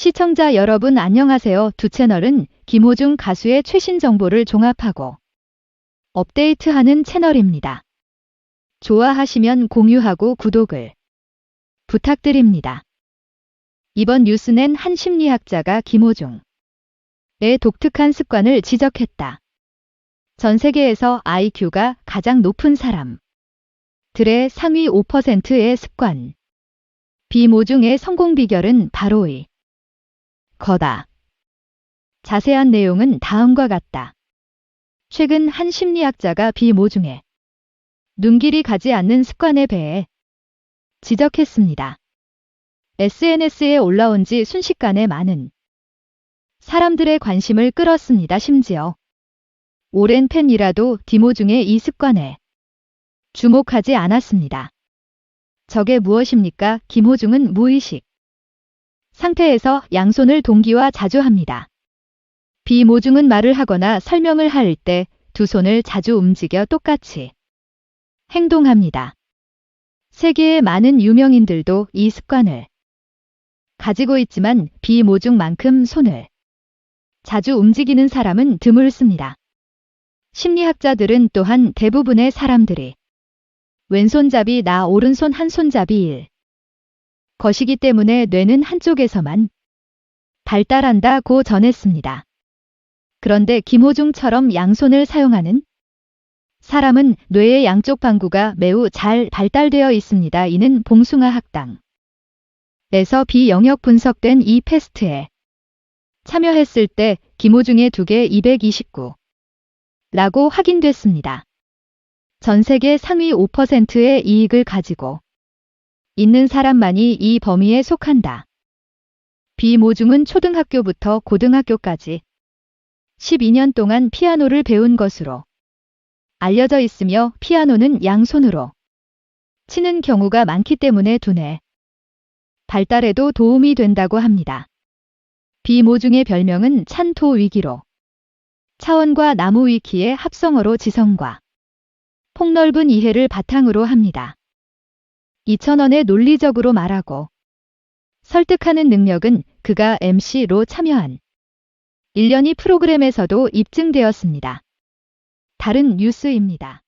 시청자 여러분 안녕하세요. 두 채널은 김호중 가수의 최신 정보를 종합하고 업데이트하는 채널입니다. 좋아하시면 공유하고 구독을 부탁드립니다. 이번 뉴스는 한 심리학자가 김호중의 독특한 습관을 지적했다. 전 세계에서 IQ가 가장 높은 사람 들의 상위 5%의 습관 비모중의 성공 비결은 바로 이 거다. 자세한 내용은 다음과 같다. 최근 한 심리학자가 비모중에 눈길이 가지 않는 습관에 대해 지적했습니다. SNS에 올라온 지 순식간에 많은 사람들의 관심을 끌었습니다. 심지어 오랜 팬이라도 디모중의 이 습관에 주목하지 않았습니다. 저게 무엇입니까? 김호중은 무의식 상태에서 양손을 동기와 자주 합니다. 비모중은 말을 하거나 설명을 할 때 두 손을 자주 움직여 똑같이 행동합니다. 세계의 많은 유명인들도 이 습관을 가지고 있지만 비모중만큼 손을 자주 움직이는 사람은 드물습니다. 심리학자들은 또한 대부분의 사람들이 왼손잡이 나 오른손 한 손잡이 일 것이기 때문에 뇌는 한쪽에서만 발달한다고 전했습니다. 그런데 김호중처럼 양손을 사용하는 사람은 뇌의 양쪽 방구가 매우 잘 발달되어 있습니다. 이는 봉숭아 학당 에서 비영역 분석된 이 패스트에 참여했을 때 김호중의 두 개 229 라고 확인됐습니다. 전 세계 상위 5%의 이익을 가지고 있는 사람만이 이 범위에 속한다. 비모중은 초등학교부터 고등학교까지 12년 동안 피아노를 배운 것으로 알려져 있으며 피아노는 양손으로 치는 경우가 많기 때문에 두뇌 발달에도 도움이 된다고 합니다. 비모중의 별명은 찬토 위기로 차원과 나무 위키의 합성어로 지성과 폭넓은 이해를 바탕으로 합니다. 2,000원에 논리적으로 말하고 설득하는 능력은 그가 MC로 참여한 1년이 프로그램에서도 입증되었습니다. 다른 뉴스입니다.